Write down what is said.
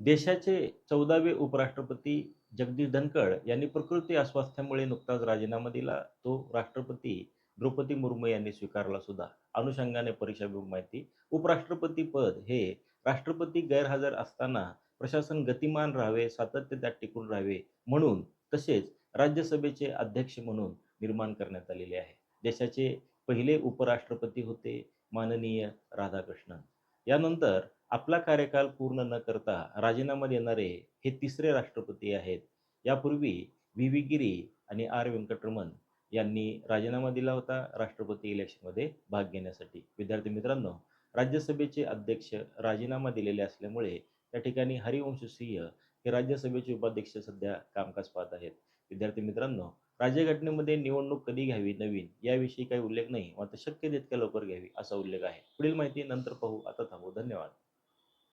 देशाचे चौदावे उपराष्ट्रपती जगदीश धनखड यांनी प्रकृती अस्वास्थ्यामुळे नुकताच राजीनामा दिला. तो राष्ट्रपती द्रौपदी मुर्मू यांनी स्वीकारला सुद्धा. अनुषंगाने परीक्षाभिमुख माहिती. उपराष्ट्रपती पद हे राष्ट्रपती गैरहजर असताना प्रशासन गतिमान राहावे सातत्य त्यात टिकून राहावे म्हणून तसेच राज्यसभेचे अध्यक्ष म्हणून निर्माण करण्यात आलेले आहे. देशाचे पहिले उपराष्ट्रपती होते माननीय राधाकृष्णन. यानंतर आपला कार्यकाल पूर्ण न करता राजीनामा देणारे हे तिसरे राष्ट्रपती आहेत. यापूर्वी व्ही. व्ही. गिरी आणि आर. व्यंकटरमण यांनी राजीनामा दिला होता राष्ट्रपती इलेक्शनमध्ये भाग घेण्यासाठी. विद्यार्थी मित्रांनो राज्यसभेचे अध्यक्ष राजीनामा दिलेले असल्यामुळे त्या ठिकाणी हरिवंश सिंह हे राज्यसभेचे उपाध्यक्ष सध्या कामकाज पाहत आहेत. विद्यार्थी मित्रांनो राज्यघटनेमध्ये निवडणूक कधी घ्यावी नवीन याविषयी काही उल्लेख नाही मात्र शक्य तितक्या लवकर घ्यावी असा उल्लेख आहे. पुढील माहिती नंतर पाहू. आता थांबू. धन्यवाद.